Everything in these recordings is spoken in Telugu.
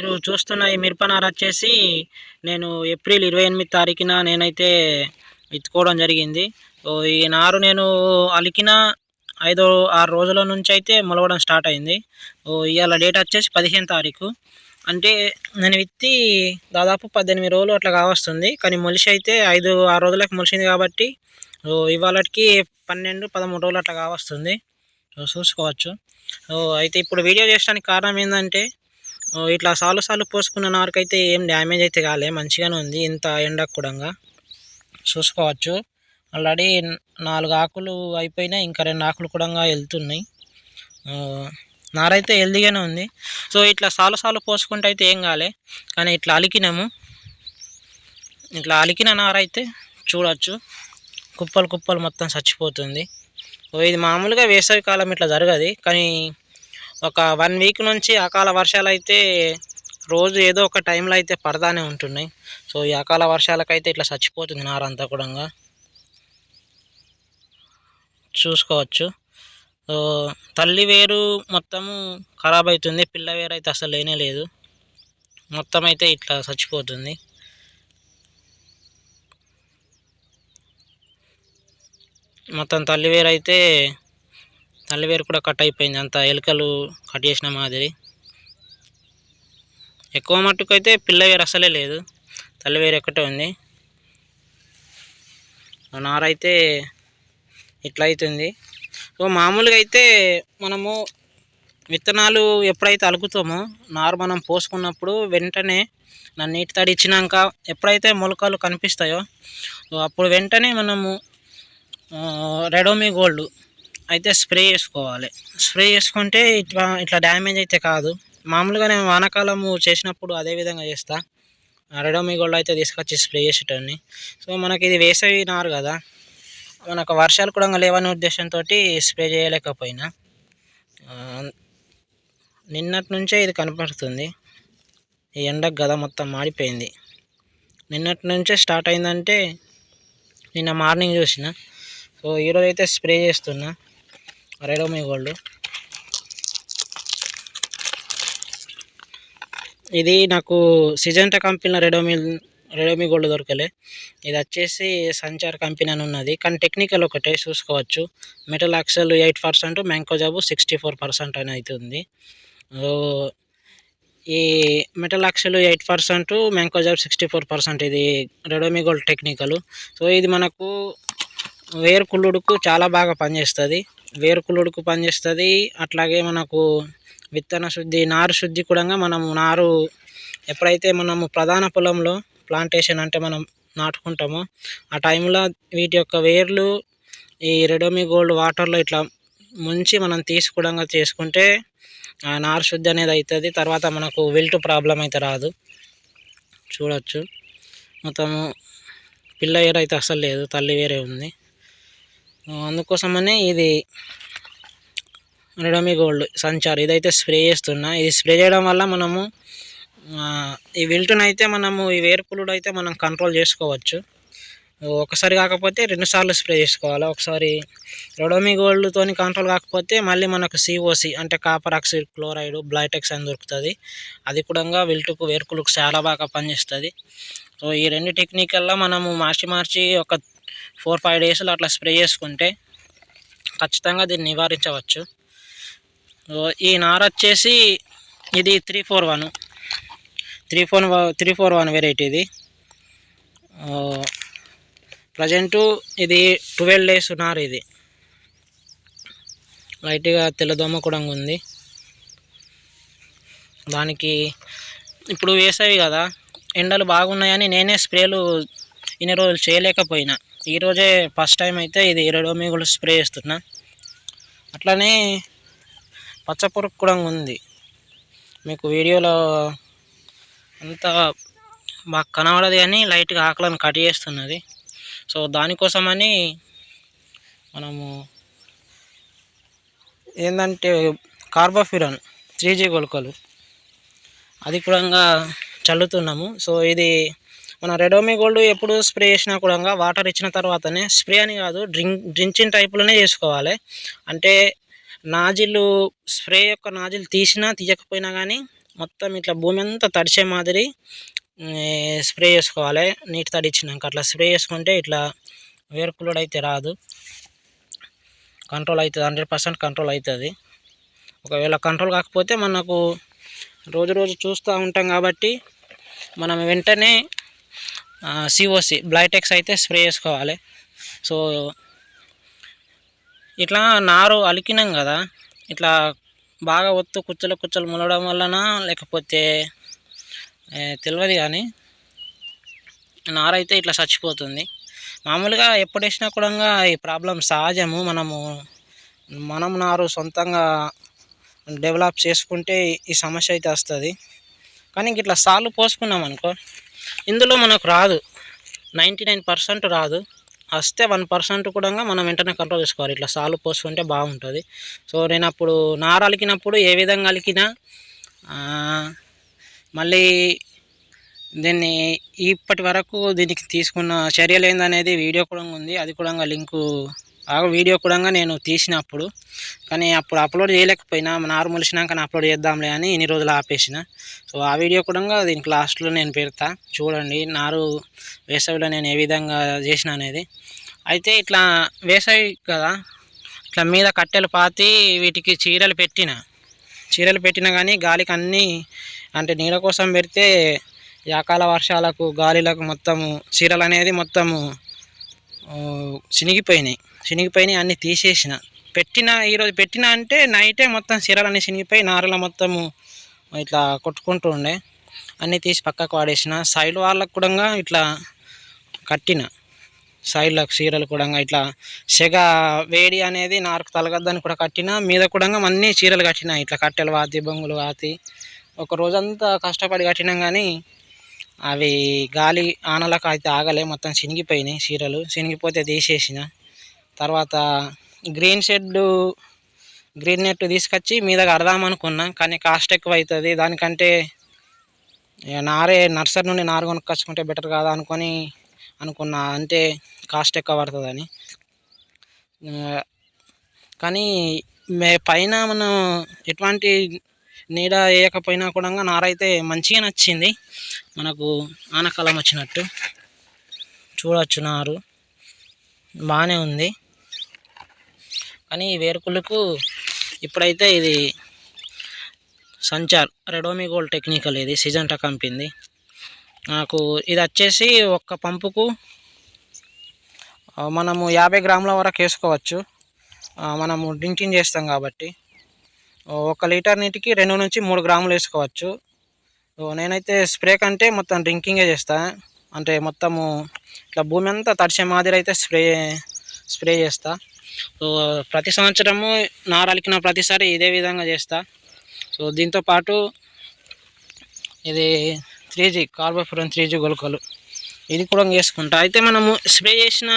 మీరు చూస్తున్న ఈ మిరపనార వచ్చేసి నేను ఏప్రిల్ ఇరవై ఎనిమిది తారీఖున నేనైతే విత్తుకోవడం జరిగింది. ఓ ఈ నారు నేను అలికిన ఐదో ఆరు రోజుల నుంచి అయితే మొలవడం స్టార్ట్ అయింది. ఓ ఇవాళ డేట్ వచ్చేసి పదిహేను తారీఖు. అంటే నేను విత్తి దాదాపు పద్దెనిమిది రోజులు అట్లా కావస్తుంది. కానీ మొలిసి అయితే ఐదు ఆరు రోజులకు మొలిసింది కాబట్టి ఓ ఇవాళకి పన్నెండు పదమూడు రోజులు అట్లా కావస్తుంది. చూసుకోవచ్చు. అయితే ఇప్పుడు వీడియో చేయడానికి కారణం ఏంటంటే ఇట్లా సాలు సాలు పోసుకున్న నారుకైతే ఏం డ్యామేజ్ అయితే కాలే మంచిగానే ఉంది ఇంత ఎండకు కూడా చూసుకోవచ్చు. ఆల్రెడీ నాలుగు ఆకులు అయిపోయినాయి ఇంకా రెండు ఆకులు కూడా వెళ్తున్నాయి. నారైతే హెల్దీగానే ఉంది. సో ఇట్లా సాలు సాలు పోసుకుంటే అయితే ఏం కాలే కానీ ఇట్లా అలికినాము. ఇట్లా అలికిన నారైతే చూడవచ్చు కుప్పలు కుప్పలు మొత్తం చచ్చిపోతుంది. ఇది మామూలుగా వేసవి కాలం ఇట్లా జరగదు కానీ ఒక వన్ వీక్ నుంచి అకాల వర్షాలు అయితే రోజు ఏదో ఒక టైంలో అయితే పడతానే ఉంటున్నాయి. సో ఈ అకాల వర్షాలకైతే ఇట్లా చచ్చిపోతుంది నారంతా కూడా చూసుకోవచ్చు. సో తల్లి వేరు మొత్తము ఖరాబ్ అవుతుంది పిల్ల వేరు అయితే అసలు లేనే లేదు. మొత్తం అయితే ఇట్లా చచ్చిపోతుంది. మొత్తం తల్లి వేరు అయితే తల్లి వేరు కూడా కట్ అయిపోయింది. అంత ఎలుకలు కట్ చేసిన మాదిరి. ఎక్కువ మట్టుకు అయితే పిల్ల వేరు అసలే లేదు. తల్లి వేరు ఒక్కటే ఉంది. అయితే ఇట్లా అవుతుంది సో మామూలుగా అయితే మనము విత్తనాలు ఎప్పుడైతే అలుకుతామో నారు మనం పోసుకున్నప్పుడు వెంటనే నా నీటి తడి ఇచ్చినాక ఎప్పుడైతే మొలకలు కనిపిస్తాయో అప్పుడు వెంటనే మనము రెడోమీ గోల్డ్ అయితే స్ప్రే చేసుకోవాలి. స్ప్రే చేసుకుంటే ఇట్లా ఇట్లా డ్యామేజ్ అయితే కాదు. మామూలుగా నేను వానాకాలము చేసినప్పుడు అదే విధంగా చేస్తా. ఆ రెడోమీ గోల్డ్ అయితే తీసుకొచ్చి స్ప్రే చేసేటోని సో మనకి ఇది వేసవి నారు కదా. మనకు వర్షాలు కూడా లేవనే ఉద్దేశంతో స్ప్రే చేయలేకపోయినా. నిన్నటి నుంచే ఇది కనపడుతుంది. ఈ ఎండకు గద మొత్తం మాడిపోయింది. నిన్నటి నుంచే స్టార్ట్ అయిందంటే నిన్న మార్నింగ్ చూసిన. సో ఈరోజు అయితే స్ప్రే చేస్తున్నా. Ridomil Gold. ఇది నాకు సిజంటా కంపెనీలో రెడోమీ రెడోమీ గోల్డ్ దొరకలే. ఇది వచ్చేసి సంచార్ కంపెనీ అని ఉన్నది. కానీ టెక్నికల్ ఒకటే చూసుకోవచ్చు. Metalaxyl eight percent mancozeb sixty four percent అని అవుతుంది. సో ఈ metalaxyl eight percent mancozeb sixty four percent ఇది రెడోమీ గోల్డ్ టెక్నికల్. సో ఇది మనకు వేరు కుళ్ళుడుకు చాలా బాగా పనిచేస్తుంది. వేరుకులుడుకు పనిచేస్తుంది. అట్లాగే మనకు విత్తన శుద్ధి నారు శుద్ధి కూడా మనము నారు ఎప్పుడైతే మనము ప్రధాన పొలంలో ప్లాంటేషన్ అంటే మనం నాటుకుంటామో ఆ టైంలో వీటి యొక్క వేర్లు ఈ రెడోమీ గోల్డ్ వాటర్లో ఇట్లా ముంచి మనం తీసుకోవడంగా చేసుకుంటే ఆ నారు శుద్ధి అనేది అవుతుంది తర్వాత మనకు వెల్ట్ ప్రాబ్లం అయితే రాదు. చూడొచ్చు. మొత్తము పిల్ల వేరైతే అసలు లేదు. తల్లి వేరే ఉంది. అందుకోసమనే ఇది రెడమీ గోల్డ్ సంచార్. ఇదైతే స్ప్రే చేస్తున్నా. ఇది స్ప్రే చేయడం వల్ల మనము ఈ విల్టును అయితే మనము ఈ వేర్పులుడు అయితే మనం కంట్రోల్ చేసుకోవచ్చు. ఒకసారి కాకపోతే రెండుసార్లు స్ప్రే చేసుకోవాలి. ఒకసారి రెడోమీ గోల్డ్తో కంట్రోల్ కాకపోతే మళ్ళీ మనకు సిఓసి అంటే కాపర్ ఆక్సైడ్ క్లోరైడ్ బ్లైటెక్స్ అని దొరుకుతుంది. అది కూడా విల్టుకు వేర్కులకు చాలా బాగా పనిచేస్తుంది. సో ఈ రెండు టెక్నికల్లా మనము మార్చి మార్చి ఒక ఫోర్ ఫైవ్ డేస్లో అట్లా స్ప్రే చేసుకుంటే ఖచ్చితంగా దీన్ని నివారించవచ్చు. ఈ నార వచ్చేసి ఇది three four one. Three four three four one variety ఇది. ప్రజెంటు ఇది ట్వెల్వ్ డేస్ నార్ ఇది. లైట్గా తెల్లదోమ కూడా ఉంది. దానికి ఇప్పుడు వేసవి కదా ఎండలు బాగున్నాయని నేనే స్ప్రేలు ఇన్ని రోజులు చేయలేకపోయినా. ఈరోజే ఫస్ట్ టైం అయితే ఇది ఎరడో కూడా స్ప్రే చేస్తున్నా. అట్లానే పచ్చపురుగు కూడా ఉంది. మీకు వీడియోలో అంత బాగా కనబడదు కానీ లైట్గా ఆకలను కట్ చేస్తున్నది. సో దానికోసమని మనము ఏంటంటే కార్బోఫిరాన్ త్రీ జీ గొలకలు అది కూడా చల్లుతున్నాము. సో ఇది మన రెడోమీ గోల్డ్ ఎప్పుడు స్ప్రే చేసినా కూడా వాటర్ ఇచ్చిన తర్వాతనే స్ప్రే అని కాదు డ్రింక్ డ్రించింగ్ టైప్లోనే చేసుకోవాలి. అంటే నాజిల్ స్ప్రే యొక్క నాజిల్ తీసినా తీయకపోయినా కానీ మొత్తం ఇట్లా భూమి అంతా తడిచే మాదిరి స్ప్రే చేసుకోవాలి. నీటి తడిచ్చినాక అట్లా స్ప్రే చేసుకుంటే ఇట్లా వేరుకులుడు అయితే రాదు. కంట్రోల్ అవుతుంది హండ్రెడ్ పర్సెంట్ కంట్రోల్ అవుతుంది ఒకవేళ కంట్రోల్ కాకపోతే మనకు రోజు రోజు చూస్తూ ఉంటాం కాబట్టి మనం వెంటనే సిఓసి బ్లైటెక్స్ అయితే స్ప్రే చేసుకోవాలి. సో ఇట్లా నారు అలికినాం కదా ఇట్లా బాగా ఒత్తు కుచ్చలు కుచ్చలు ములవడం వలన లేకపోతే తెలియదు కానీ నారు అయితే ఇట్లా చచ్చిపోతుంది. మామూలుగా ఎప్పుడు వేసినా కూడా ఈ ప్రాబ్లం సహజము. మనము మనం నారు సొంతంగా డెవలప్ చేసుకుంటే ఈ సమస్య అయితే వస్తుంది. కానీ ఇట్లా సార్లు పోసుకున్నాం అనుకో ఇందులో మనకు రాదు. నైంటీ నైన్ పర్సెంట్ రాదు. వస్తే వన్ పర్సెంట్ కూడా మనం వెంటనే కంట్రోల్ చేసుకోవాలి. ఇట్లా సాలు పోసుకుంటే బాగుంటుంది. సో నేను అప్పుడు నార అలికినప్పుడు ఏ విధంగా అలికినా మళ్ళీ దీన్ని ఇప్పటి వరకు దీనికి తీసుకున్న చర్యలు ఏందనేది వీడియో కూడా ఉంది. అది కూడా లింకు వీడియో కూడా నేను తీసినప్పుడు కానీ అప్పుడు అప్లోడ్ చేయలేకపోయినా నారు మొలిసినాక అప్లోడ్ చేద్దాంలే అని ఇన్ని రోజులు ఆపేసిన. సో ఆ వీడియో కూడా దీనికి లాస్ట్లో నేను పెడతా. చూడండి నారు వేసవిలో నేను ఏ విధంగా చేసిన అనేది. అయితే ఇట్లా వేసవి కదా ఇట్లా మీద కట్టెలు పాతి వీటికి చీరలు పెట్టిన. చీరలు పెట్టినా కానీ గాలికి అన్నీ అంటే నీడ కోసం పెడితే అకాల వర్షాలకు గాలిలకు మొత్తము చీరలు అనేది మొత్తము చినిగిపోయినాయి. చినిగిపోయినాయి అన్నీ తీసేసిన. పెట్టిన ఈరోజు పెట్టిన అంటే నైటే మొత్తం చీరలన్నీ చినిగిపోయి నారల మొత్తము ఇట్లా కొట్టుకుంటూ ఉండే. అన్నీ తీసి పక్కకు వాడేసిన. సైడ్ వాళ్ళకు కూడా ఇట్లా కట్టిన. సైడ్లకు చీరలు కూడా ఇట్లా సెగ వేడి అనేది నారుకు తలగద్దని కూడా కట్టిన. మీద కూడా అన్నీ చీరలు కట్టిన. ఇట్లా కట్టెలు వాతి బొంగులు వాతి. ఒక రోజంతా కష్టపడి కట్టినాం కానీ అవి గాలి ఆనలకు అయితే ఆగలే మొత్తం చినిగిపోయినాయి చీరలు. చినిగిపోతే తీసేసిన. తర్వాత గ్రీన్ షెడ్ గ్రీన్ నెట్ తీసుకొచ్చి మీద కడదామనుకున్నాం కానీ కాస్ట్ ఎక్కువ అవుతుంది దానికంటే నారే నర్సరీ నుండి నారు కొనుక్కొచ్చుకుంటే బెటర్ కాదా అనుకొని అనుకున్నా. అంటే కాస్ట్ ఎక్కువ పడుతుందని. కానీ మే పైన మనం ఎటువంటి నీడ వేయకపోయినా కూడా నారైతే మంచిగా నచ్చింది. మనకు ఆనకాలం వచ్చినట్టు. చూడవచ్చు నారు. బాగానే ఉంది. కానీ వేరుకులకు ఇప్పుడైతే ఇది సంచార్ రెడోమి గోల్డ్ టెక్నికల్ ఇది సిజంటా కంపింది. నాకు ఇది వచ్చేసి ఒక్క పంపుకు మనము యాభై గ్రాముల వరకు వేసుకోవచ్చు. మనము డ్రింకింగ్ చేస్తాం కాబట్టి. ఒక లీటర్ నీటికి రెండు నుంచి మూడు గ్రాములు వేసుకోవచ్చు. నేనైతే స్ప్రే కంటే మొత్తం డ్రింకింగే చేస్తాను అంటే మొత్తము ఇట్లా భూమి అంతా తడిసే మాదిరి అయితే స్ప్రే స్ప్రే చేస్తా. సో ప్రతి సంవత్సరము నారలికిన ప్రతిసారి ఇదే విధంగా చేస్తా. సో దీంతో పాటు ఇది three G carbofuran three G గొలకలు. ఇది కూడా వేసుకుంటా. అయితే మనము స్ప్రే చేసిన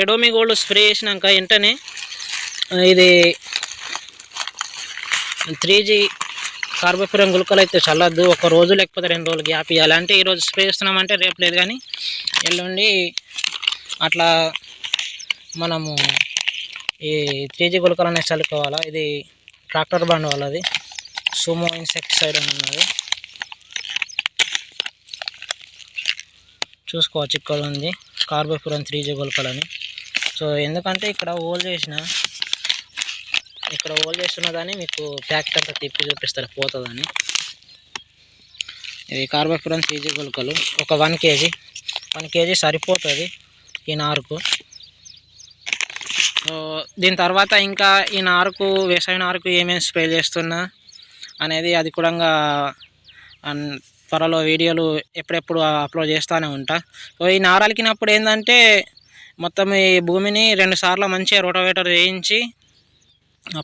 రెడోమి గోల్డ్ స్ప్రే చేసినాక వెంటనే ఇది త్రీ జీ కార్బోఫురం గుళికలు అయితే చల్లద్దు ఒక రోజు లేకపోతే రెండు రోజులు గ్యాప్ ఇవ్వాలి అంటే ఈరోజు స్ప్రే చేస్తున్నామంటే రేపు లేదు కానీ ఎల్లుండి అట్లా మనము ఈ త్రీ జీ గుళికలు అనేవి చల్లుకోవాలా. ఇది ట్రాక్టర్ బండ్ వాళ్ళది. సుమో ఇన్సెక్టిసైడ్ అని ఉన్నది. చూసుకోవచ్చు ఇక్కడ ఉంది. కార్బోఫురం త్రీ జీ గుళికలని. సో ఎందుకంటే ఇక్కడ హోల్ చేసిన ఇక్కడ హోల్ చేస్తున్నదని మీకు ప్యాకెట్ అంతా తిప్పి చూపిస్తారు పోతుందని. ఇది కార్బోఫ్రాన్ త్రీ గులకలు గుళికలు ఒక వన్ కేజీ. వన్ కేజీ సరిపోతుంది ఈ నారుకు. సో దీని తర్వాత ఇంకా ఈ నారుకు వేసవి నారుకు ఏమేమి స్ప్రే చేస్తున్నా అనేది అది కూడా త్వరలో వీడియోలు ఎప్పుడెప్పుడు అప్లోడ్ చేస్తూనే ఉంటా. సో ఈ నారలికినప్పుడు ఏంటంటే మొత్తం ఈ భూమిని రెండు సార్లు మంచిగా రోటోవేటర్ వేయించి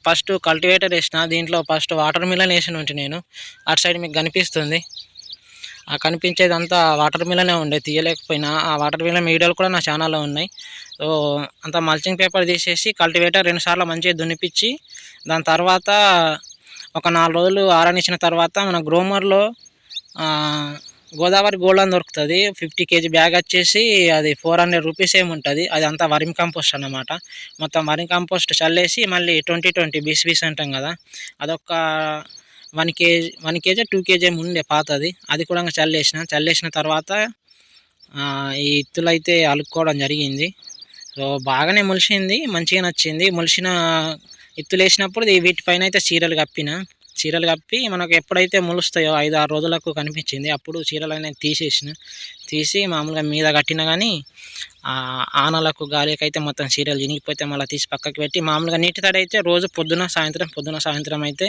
ఫస్ట్ కల్టివేటర్ వేసిన దీంట్లో ఫస్ట్ వాటర్ మిలన్ వేసిన ఉంటే నేను. అటు సైడ్ మీకు కనిపిస్తుంది. ఆ కనిపించేదంతా వాటర్ మిలనే ఉండే తీయలేకపోయినా. ఆ వాటర్ మిలన్ వీడియోలు కూడా నా ఛానల్లో ఉన్నాయి. సో అంత మల్చింగ్ పేపర్ తీసేసి కల్టివేటర్ రెండుసార్లు మంచిగా దునిపించి దాని తర్వాత ఒక నాలుగు రోజులు ఆరనిచ్చిన తర్వాత మన గ్రోమర్లో గోదావరి గోల్డ్ అని దొరుకుతుంది. ఫిఫ్టీ కేజీ బ్యాగ్ వచ్చేసి అది ఫోర్ హండ్రెడ్ రూపీస్ ఏమి ఉంటుంది. అది అంతా వరిమ్ కంపోస్ట్ అనమాట మొత్తం వరిమ్ కంపోస్ట్ చల్లేసి మళ్ళీ ట్వంటీ ట్వంటీ బీస్ బీస్ అంటాం కదా. అదొక one kg one kg two kg ఏమి ఉండే పాతది. అది కూడా ఇంకా చల్లేసిన. చల్లేసిన తర్వాత ఈ ఇత్తులు అయితే అలుక్కోవడం జరిగింది. సో బాగానే మొలిచింది మంచిగా నచ్చింది. మొలిచిన ఇత్తులు వేసినప్పుడు వీటిపైన అయితే చీరలు కప్పిన. చీరలు కప్పి మనకు ఎప్పుడైతే ములుస్తాయో ఐదు ఆరు రోజులకు కనిపించింది అప్పుడు చీరలు అనేది తీసేసిన. తీసి మామూలుగా మీద కట్టిన కానీ ఆ ఆనలకు గాలికైతే మొత్తం చీరలు చినిగిపోతే మళ్ళీ తీసి పక్కకి పెట్టి మామూలుగా నీటి తడి అయితే రోజు పొద్దున సాయంత్రం పొద్దున సాయంత్రం అయితే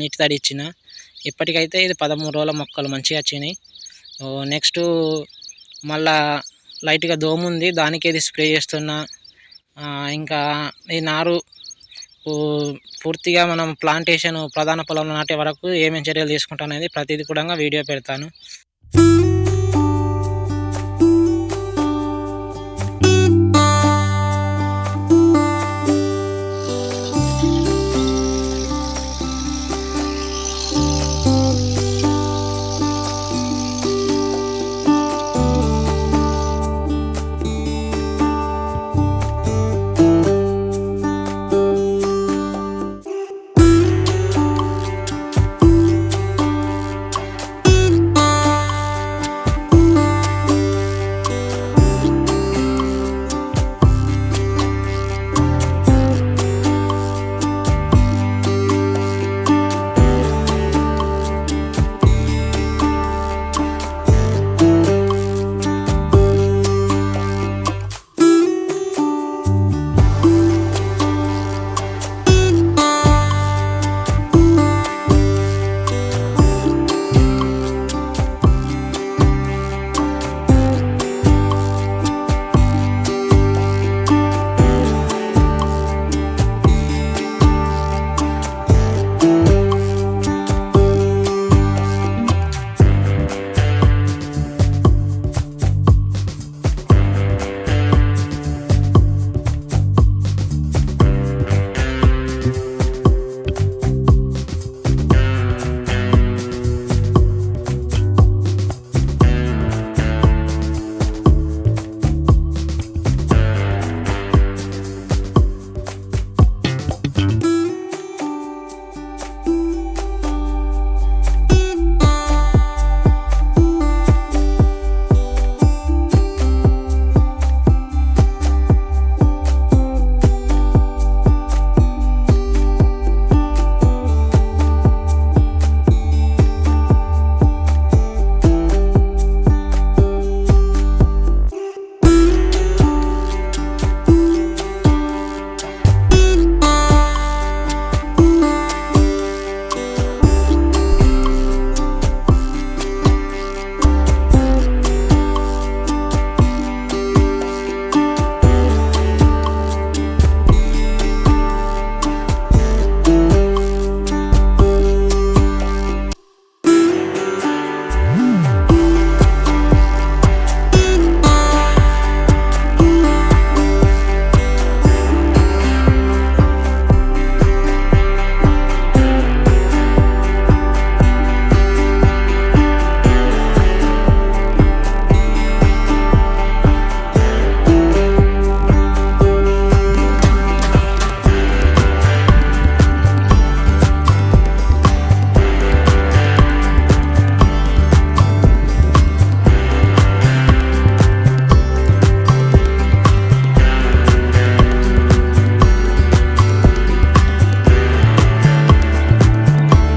నీటి తడి ఇచ్చిన. ఇప్పటికైతే ఇది పదమూడు రోజుల మొక్కలు మంచిగా వచ్చినాయి. నెక్స్ట్ మళ్ళా లైట్గా దోమ ఉంది దానికి ఇది స్ప్రే చేస్తున్నా. ఇంకా ఈ నారు పూర్తిగా మనం ప్లాంటేషన్ ప్రధాన పొలంలో నాటే వరకు ఏమేమి చర్యలు తీసుకుంటాం అనేది ప్రతిదీ కూడా వీడియో పెడతాను.